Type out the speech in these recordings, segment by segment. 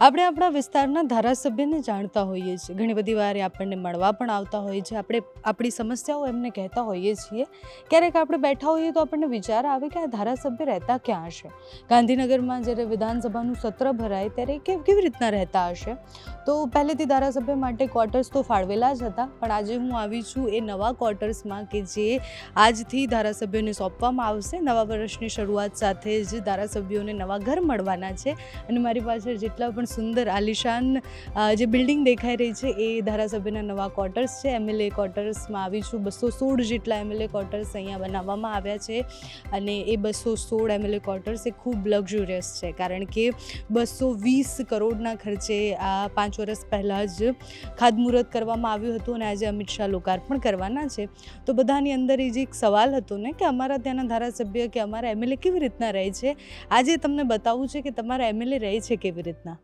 આપણે આપણા વિસ્તારના ધારાસભ્યને જાણતા હોઈએ છીએ. ઘણી બધી વાર આપણને મળવા પણ આવતા હોય છે. આપણે આપણી સમસ્યાઓ એમને કહેતા હોઈએ છીએ. ક્યારેક આપણે બેઠા હોઈએ તો આપણને વિચાર આવે કે આ ધારાસભ્ય રહેતા ક્યાં હશે? ગાંધીનગરમાં જ્યારે વિધાનસભાનું સત્ર ભરાય ત્યારે કે કેવ રીતના રહેતા હશે? તો પહેલેથી ધારાસભ્ય માટે ક્વાર્ટર્સ તો ફાળવેલા જ હતા. પણ આજે હું આવી છું એ નવા ક્વાર્ટર્સમાં કે જે આજથી ધારાસભ્યોને સોંપવામાં આવશે. નવા વર્ષની શરૂઆત સાથે જ ધારાસભ્યોને નવા ઘર મળવાના છે. અને મારી પાસે જેટલા પણ સુંદર આલિશાન જે બિલ્ડિંગ દેખાઈ રહી છે એ ધારાસભ્યના નવા ક્વાર્ટર્સ છે. એમએલએ ક્વાર્ટર્સમાં આવી છું. બસો સોળ જેટલા એમએલએ ક્વાર્ટર્સ અહીંયા બનાવવામાં આવ્યા છે અને એ બસો સોળ એમએલએ ક્વાર્ટર્સ એ ખૂબ લક્ઝુરિયસ છે કારણ કે બસો વીસ કરોડના ખર્ચે આ પાંચ વર્ષ પહેલાં જ ખાતમુહૂર્ત કરવામાં આવ્યું હતું અને આજે અમિત શાહ લોકાર્પણ કરવાના છે. તો બધાની અંદર એ જે એક સવાલ હતો ને કે અમારા ત્યાંના ધારાસભ્ય કે અમારા એમએલએ કેવી રીતના રહે છે? આજે તમને બતાવવું છે કે તમારા એમએલએ રહે છે કેવી રીતના?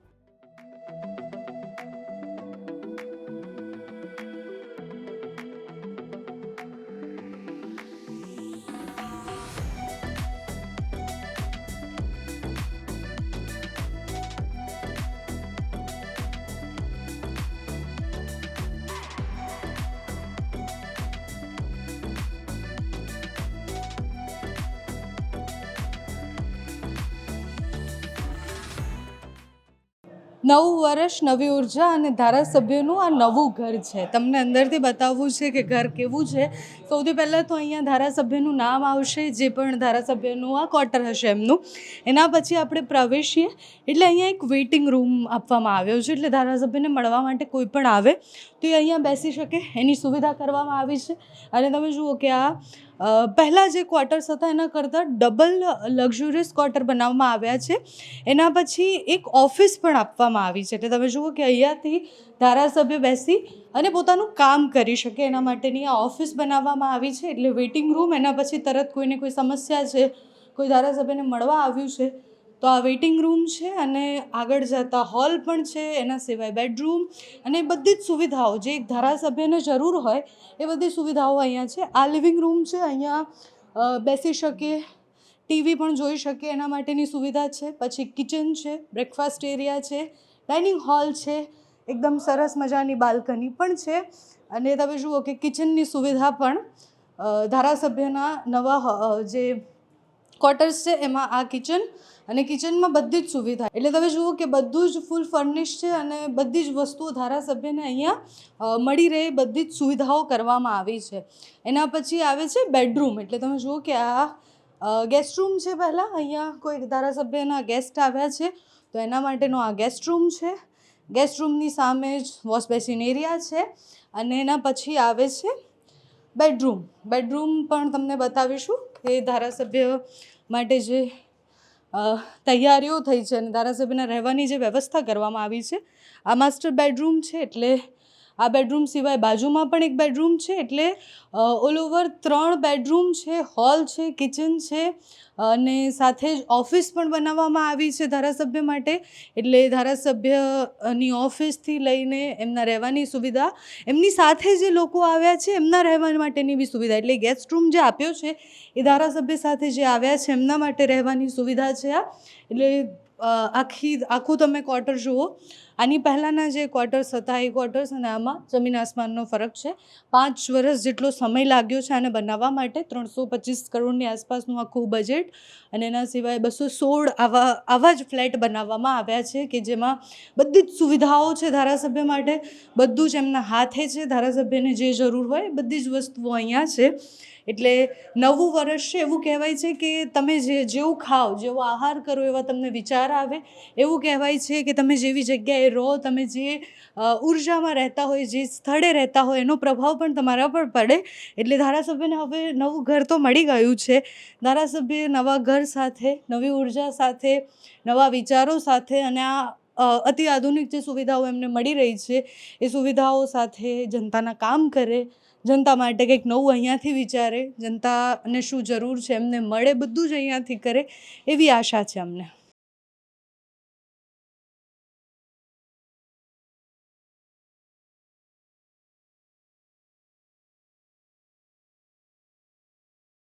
નવું વર્ષ, નવી ઊર્જા અને ધારાસભ્યનું આ નવું ઘર છે. તમને અંદરથી બતાવવું છે કે ઘર કેવું છે. સૌથી પહેલાં તો અહીંયા ધારાસભ્યનું નામ આવશે, જે પણ ધારાસભ્યનું આ ક્વાર્ટર હશે એમનું. એના પછી આપણે પ્રવેશીએ. એટલે અહીંયા એક વેઇટિંગ રૂમ આપવામાં આવ્યો છે. એટલે ધારાસભ્યને મળવા માટે કોઈ પણ આવે, તો એ અહીંયા બેસી શકે. એની સુવિધા કરવામાં આવી છે. અને તમે જુઓ કે આ પહેલાં જે ક્વાર્ટર્સ હતા એના કરતાં ડબલ લક્ઝુરિયસ ક્વાર્ટર બનાવવામાં આવ્યા છે. એના પછી એક ઓફિસ પણ આપવામાં આવી છે. એટલે તમે જુઓ કે અહીંયાથી ધારાસભ્ય બેસી અને પોતાનું કામ કરી શકે. એના માટેની આ ઓફિસ બનાવવામાં આવી છે. એટલે વેઇટિંગ રૂમ એના પછી તરત કોઈને કોઈ સમસ્યા છે, કોઈ ધારાસભ્યને મળવા આવ્યું છે તો આ વેઇટિંગ રૂમ છે અને આગળ જતા હોલ પણ છે, એના સિવાય બેડરૂમ અને એ બધી જ સુવિધાઓ જે એક ધારાસભ્યને જરૂર હોય, એ બધી સુવિધાઓ અહીંયા છે. આ લિવિંગ રૂમ છે, અહીંયા બેસી શકીએ ટીવી પણ જોઈ શકીએ એના માટેની સુવિધા છે. પછી કિચન છે, બ્રેકફાસ્ટ એરિયા છે, ડાઇનિંગ હોલ છે, એકદમ સરસ મજાની બાલ્કની પણ છે. અને તમે જુઓ કે કિચનની સુવિધા પણ ધારાસભ્યના નવા જે ક્વાર્ટર્સ છે, એમાં આ કિચન અને કિચનમાં બધી જ સુવિધા. એટલે તમે જુઓ કે બધું જ ફૂલ ફર્નિશ છે અને બધી જ વસ્તુઓ ધારાસભ્યને અહીંયા મળી રહે બધી જ સુવિધાઓ કરવામાં આવી છે. એના પછી આવે છે બેડરૂમ એટલે તમે જુઓ કે આ ગેસ્ટ રૂમ છે પહેલાં. અહીંયા કોઈ ધારાસભ્યના ગેસ્ટ આવ્યા છે, તો એના માટેનો આ ગેસ્ટ રૂમ છે. ગેસ્ટ રૂમની સામે જ વોશ બેસિન એરિયા છે અને એના પછી આવે છે બેડરૂમ બેડરૂમ પણ તમને બતાવીશું. કે ધારાસભ્ય માટે જે તૈયારીઓ થઈ છે અને ધારાસભ્યના રહેવાની જે વ્યવસ્થા કરવામાં આવી છે, આ માસ્ટર બેડરૂમ છે એટલે આ બેડરૂમ સિવાય બાજુમાં પણ એક બેડરૂમ છે એટલે ઓલ ઓવર ત્રણ બેડરૂમ છે, હોલ છે, કિચન છે, અને સાથે જ ઓફિસ પણ બનાવવામાં આવી છે ધારાસભ્ય માટે. એટલે ધારાસભ્યની ઓફિસથી લઈને એમના રહેવાની સુવિધા, એમની સાથે જે લોકો આવ્યા છે એમના રહેવા માટેની બી સુવિધા. એટલે ગેસ્ટ રૂમ જે આપ્યો છે એ ધારાસભ્ય સાથે જે આવ્યા છે એમના માટે રહેવાની સુવિધા છે આ. એટલે આખી, આખું તમે ક્વાર્ટર જુઓ. આની પહેલાંના જે ક્વાર્ટર્સ હતા, એ ક્વાર્ટર્સ અને આમાં જમીન આસમાનનો ફરક છે. પાંચ વર્ષ જેટલો સમય લાગ્યો છે આને બનાવવા માટે, ત્રણસો પચીસ કરોડની આસપાસનું આખું બજેટ અને એના સિવાય બસો સોળ આવા આવા જ ફ્લેટ બનાવવામાં આવ્યા છે કે જેમાં બધી જ સુવિધાઓ છે ધારાસભ્ય માટે, બધું જ એમના હાથે છે. ધારાસભ્યને જે જરૂર હોય બધી જ વસ્તુઓ અહીંયા છે. એટલે નવું વર્ષ છે એવું કહેવાય છે કે તમે જે, જેવું ખાઓ જેવો આહાર કરો એવા તમને વિચાર આવે, એવું કહેવાય છે કે તમે જેવી જગ્યાએ રહો તમે જે ઉર્જામાં રહેતા હોય, જે સ્થળે રહેતા હોય, એનો પ્રભાવ પણ તમારા પર પડે. એટલે ધારાસભ્યને હવે નવું ઘર તો મળી ગયું છે. ધારાસભ્ય નવા ઘર સાથે, નવી ઊર્જા સાથે, નવા વિચારો સાથે અને આ અતિ આધુનિક જે સુવિધાઓ એમને મળી રહી છે, એ સુવિધાઓ સાથે જનતાના કામ કરે, જનતા માટે કંઈક નવું અહીંયાથી વિચારે, જનતાને શું જરૂર છે એમને મળે, બધું જ અહીંયાથી કરે, એવી આશા છે અમને.